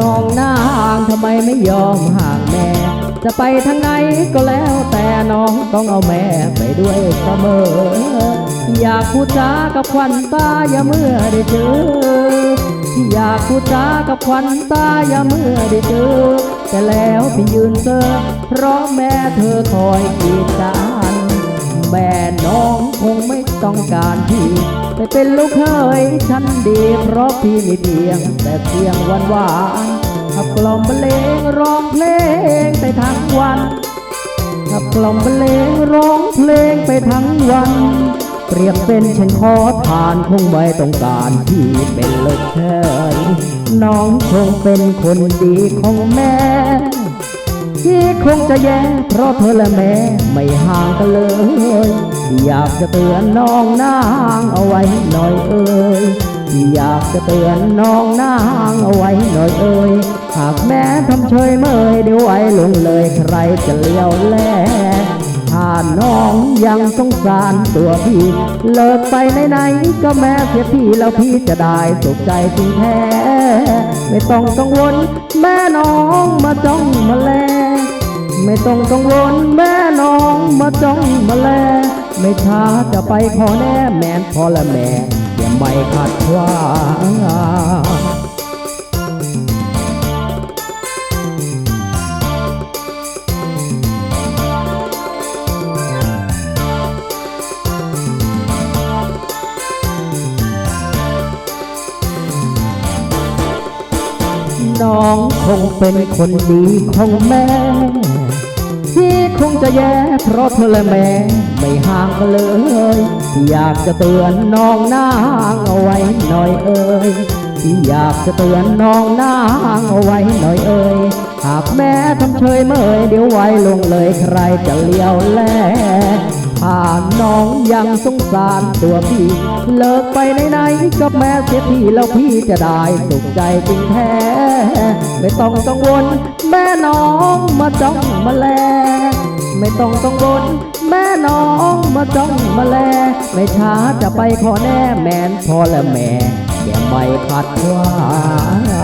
น้องนางทำไมไม่ยอมห่างแม่ จะไปทางไหนก็แล้วแต่น้องต้องเอาแม่ไปด้วยเสมอ อยากพูดจากับควันตาอย่าเมื่อได้เจอ อยากพูดจากับควันตาอย่าเมื่อได้เจอ แต่แล้วพี่ยืนเซอเพราะแม่เธอคอยกีดกันแม่น้องคงไม่ ต้องการพี่ไปเป็นลูกเคยฉันดีเพราะพี่มีเพียง แต่เพียงวันหวานขับกล่อมบรรเลงร้องเพลงไปทั้งวันขับกล่อมบรรเลงร้องเพลงไปทั้งวัน เปรียบเป็นฉันขอทานคงไม่ต้องการที่เป็นลูกเคยน้องคงเป็นคนดีของแม่ ที่คงจะแย่เพราะเธอและแม่ไม่ห่างกันเลย อยากจะเตือนน้องนางเอาไว้หน่อยเอ่ยอยากจะเตือนน้องนางเอาไว้หน่อยเอ่ยหากแม่ทำเฉยเมยเดี๋ยวไว้ลงเลยใครจะเลี้ยวแลถ้าน้องยังสงสารตัวพี่ เลิกไปไหนๆก็แม่เสียพี่แล้วพี่จะได้สุขใจจริงแท้ ไม่ต้องกังวลแม่น้องมา ไม่ต้องกังวลแม่น้องมาจ้องมาแล ไม่ช้าจะไปขอแน่แม่นพอละแม่อย่าไม่ขัดขวางน้องคงเป็นคนดีของแม่ คงจะแย่เพราะเธอและแม่ไม่ห่างกันเลย อยากจะเตือนน้องนางเอาไว้หน่อยเอ่ยอยากจะเตือนน้องนางเอาไว้หน่อยเอ่ยหากแม่ทำเฉยเมยเดี๋ยวไว้ลงเลยใครจะเลี้ยวแลถ้าน้องยังสงสารตัวพี่ เลิกไปไหนๆกับแม่เสียทีแล้วพี่จะได้สุขใจจริงแท้ ไม่ต้องกังวลแม่น้องมาจ้องมาแล ไม่ต้องต้องบนแม่น้องมาจ้องมาแล ไม่ช้าจะไปขอแน่แมนพอและแม่แกไม่ขัดขวาง